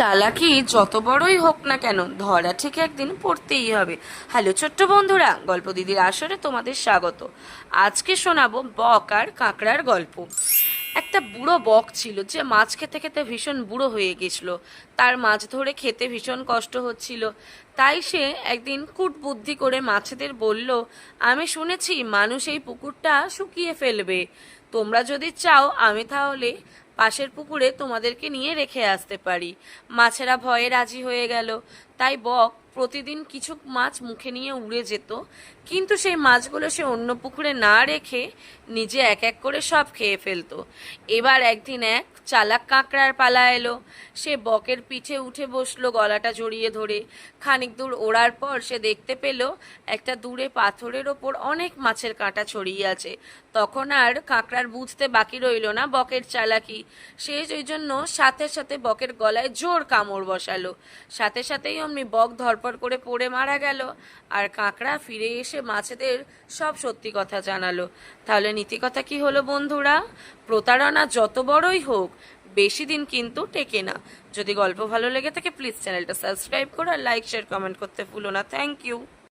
চালাকি যত বড়ই হোক না কেন, ধরা ঠিক একদিন পড়তেই হবে। হ্যালো ছোট্ট বন্ধুরা, গল্প দিদির আসরে তোমাদের স্বাগত। আজকে শোনাবো বক আর কাঁকড়ার গল্প। একটা বুড়ো বক ছিল যে মাছ খেতে খেতে ভীষণ বুড়ো হয়ে গেছিল। তার মাছ ধরে খেতে ভীষণ কষ্ট হচ্ছিল। তাই সে একদিন কুট বুদ্ধি করে মাছেদের বলল, আমি শুনেছি মানুষ এই পুকুরটা শুকিয়ে ফেলবে। তোমরা যদি চাও আমি তাহলে পাশের পুকুরে তোমাদেরকে নিয়ে রেখে আসতে পারি। মাছেরা ভয়ে রাজি হয়ে গেল। তাই বক প্রতিদিন কিছু মাছ মুখে নিয়ে উড়ে যেত, কিন্তু সেই মাছগুলো সে অন্য পুকুরে না রেখে নিজে এক এক করে সব খেয়ে ফেলতো। এবার একদিন এক চালাক কাঁকড়ার পালা এলো। সে বকের পিঠে উঠে বসল গলাটা জড়িয়ে ধরে। খানিক দূর ওড়ার পর সে দেখতে পেল একটা দূরে পাথরের ওপর অনেক মাছের কাঁটা ছড়িয়ে আছে। তখন আর কাঁকড়ার বুঝতে বাকি রইল না বকের চালাকি। সে ওই জন্য সাথে সাথে বকের গলায় জোর কামড় বসালো। সাথে সাথেই অমনি বক ধরপড় করে পড়ে মারা গেল। আর কাঁকড়া ফিরে এসে মাছেদের সব সত্যি কথা জানালো। তাহলে নীতি কথা কি হলো বন্ধুরা? প্রতারণা যত বড়ই হোক, বেশি দিন কিন্তু টেকে না। যদি গল্প ভালো লেগে থাকে প্লিজ চ্যানেলটা সাবস্ক্রাইব করো আর লাইক শেয়ার কমেন্ট করতে ভুলো না। Thank you